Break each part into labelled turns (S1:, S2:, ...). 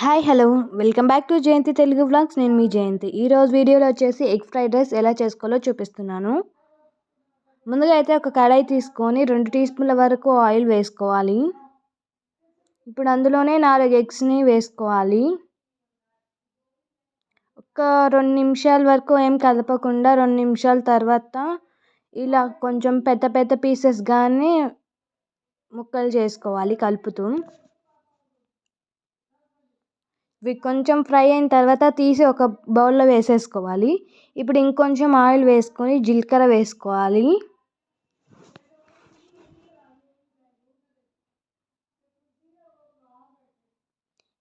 S1: Hi hello welcome back to Jayanti Telugu vlogs నేను మీ జయంతి. ఈరోజు వీడియోలో వచ్చేసి ఎగ్ ఫ్రైడ్ రైస్ ఎలా చేసుకోవాలో చూపిస్తున్నాను. ముందుగా అయితే ఒక కడాయి తీసుకొని రెండు టీ స్పూన్ల వరకు ఆయిల్ వేసుకోవాలి. ఇప్పుడు అందులోనే నాలుగు ఎగ్స్ని వేసుకోవాలి. ఒక రెండు నిమిషాల వరకు ఏం కలపకుండా రెండు నిమిషాల తర్వాత ఇలా కొంచెం పెద్ద పెద్ద పీసెస్ కానీ ముక్కలు చేసుకోవాలి కలుపుతూ. ఇవి కొంచెం ఫ్రై అయిన తర్వాత తీసి ఒక బౌల్లో వేసేసుకోవాలి. ఇప్పుడు ఇంకొంచెం ఆయిల్ వేసుకొని జీలకర్ర వేసుకోవాలి.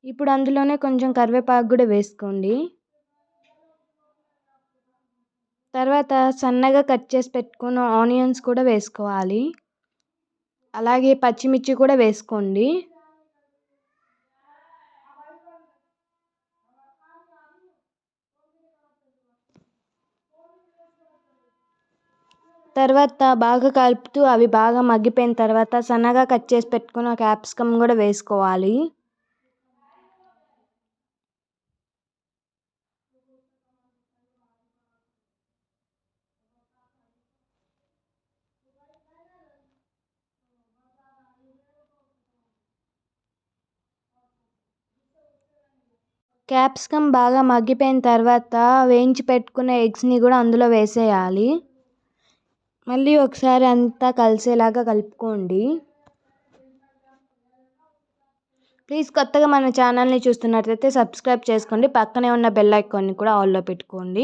S1: ఇప్పుడు అందులోనే కొంచెం కరివేపాకు కూడా వేసుకోండి. తర్వాత సన్నగా కట్ చేసి పెట్టుకున్న ఆనియన్స్ కూడా వేసుకోవాలి. అలాగే పచ్చిమిర్చి కూడా వేసుకోండి. తర్వాత బాగా కలుపుతూ అవి బాగా మగ్గిపోయిన తర్వాత సన్నగా కట్ చేసి పెట్టుకున్న క్యాప్సికమ్ కూడా వేసుకోవాలి. క్యాప్సికమ్ బాగా మగ్గిపోయిన తర్వాత వేయించి పెట్టుకున్న ఎగ్స్ని కూడా అందులో వేసేయాలి. మళ్ళీ ఒకసారి అంతా కలిసేలాగా కలుపుకోండి. ప్లీజ్ కొత్తగా మన ఛానల్ని చూస్తున్నట్లయితే సబ్స్క్రైబ్ చేసుకోండి. పక్కనే ఉన్న బెల్ ఐకాన్ని కూడా ఆల్లో పెట్టుకోండి.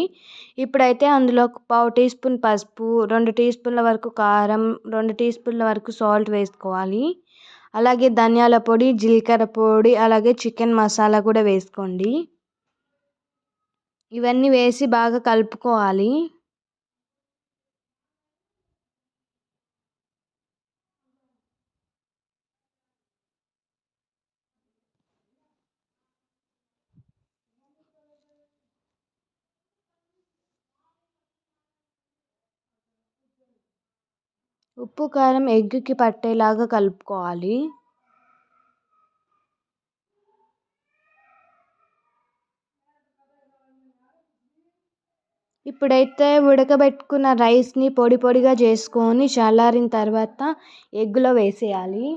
S1: ఇప్పుడైతే అందులో పావు టీ స్పూన్ పసుపు రెండు టీ స్పూన్ల వరకు కారం రెండు టీ స్పూన్ల వరకు సాల్ట్ వేసుకోవాలి. అలాగే ధనియాల పొడి జీలకర్ర పొడి అలాగే చికెన్ మసాలా కూడా వేసుకోండి. ఇవన్నీ వేసి బాగా కలుపుకోవాలి. ఉప్పు కారం ఎగ్కి పట్టేలాగా కలుపుకోవాలి. ఇప్పుడైతే ఉడకబెట్టుకున్న రైస్ని పొడి పొడిగా చేసుకొని చల్లారిన తర్వాత ఎగ్గులో వేసేయాలి.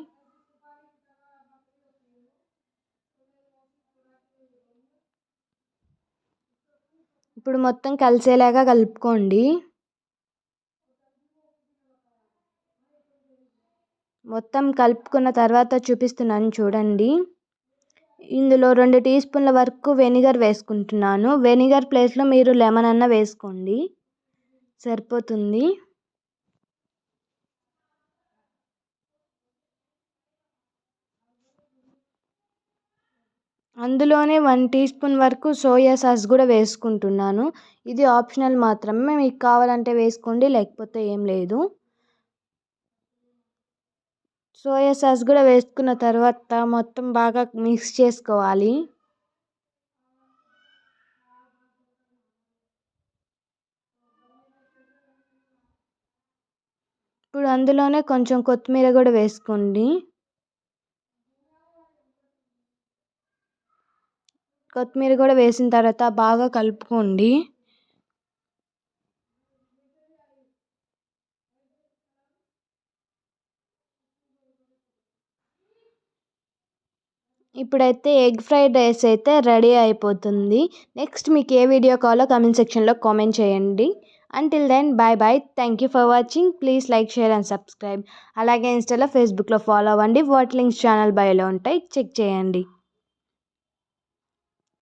S1: ఇప్పుడు మొత్తం కలిసేలాగా కలుపుకోండి. మొత్తం కలుపుకున్న తర్వాత చూపిస్తున్నాను చూడండి. ఇందులో రెండు టీ స్పూన్ల వరకు వెనిగర్ వేసుకుంటున్నాను. వెనిగర్ ప్లేస్లో మీరు లెమన్ అన్న వేసుకోండి. సరిపోతుంది. అందులోనే వన్ టీ స్పూన్ వరకు సోయా సాస్ కూడా వేసుకుంటున్నాను. ఇది ఆప్షనల్ మాత్రమే. మీకు కావాలంటే వేసుకోండి లేకపోతే ఏం లేదు. సోయా సాస్ కూడా వేసుకున్న తర్వాత మొత్తం బాగా మిక్స్ చేసుకోవాలి. ఇప్పుడు అందులోనే కొంచెం కొత్తిమీర కూడా వేసుకోండి. కొత్తిమీర కూడా వేసిన తర్వాత బాగా కలుపుకోండి. ఇప్పుడైతే ఎగ్ ఫ్రైడ్ రైస్ అయితే రెడీ అయిపోతుంది. నెక్స్ట్ మీకు ఏ వీడియో కావాలో కమెంట్ సెక్షన్లో కామెంట్ చేయండి. Until then bye bye thank you for watching please like share and subscribe అలాగే ఇన్స్టాలో ఫేస్బుక్లో ఫాలో అవ్వండి. వాట్ లింక్స్ ఛానల్ బయోలో ఉంటాయి. చెక్ చేయండి.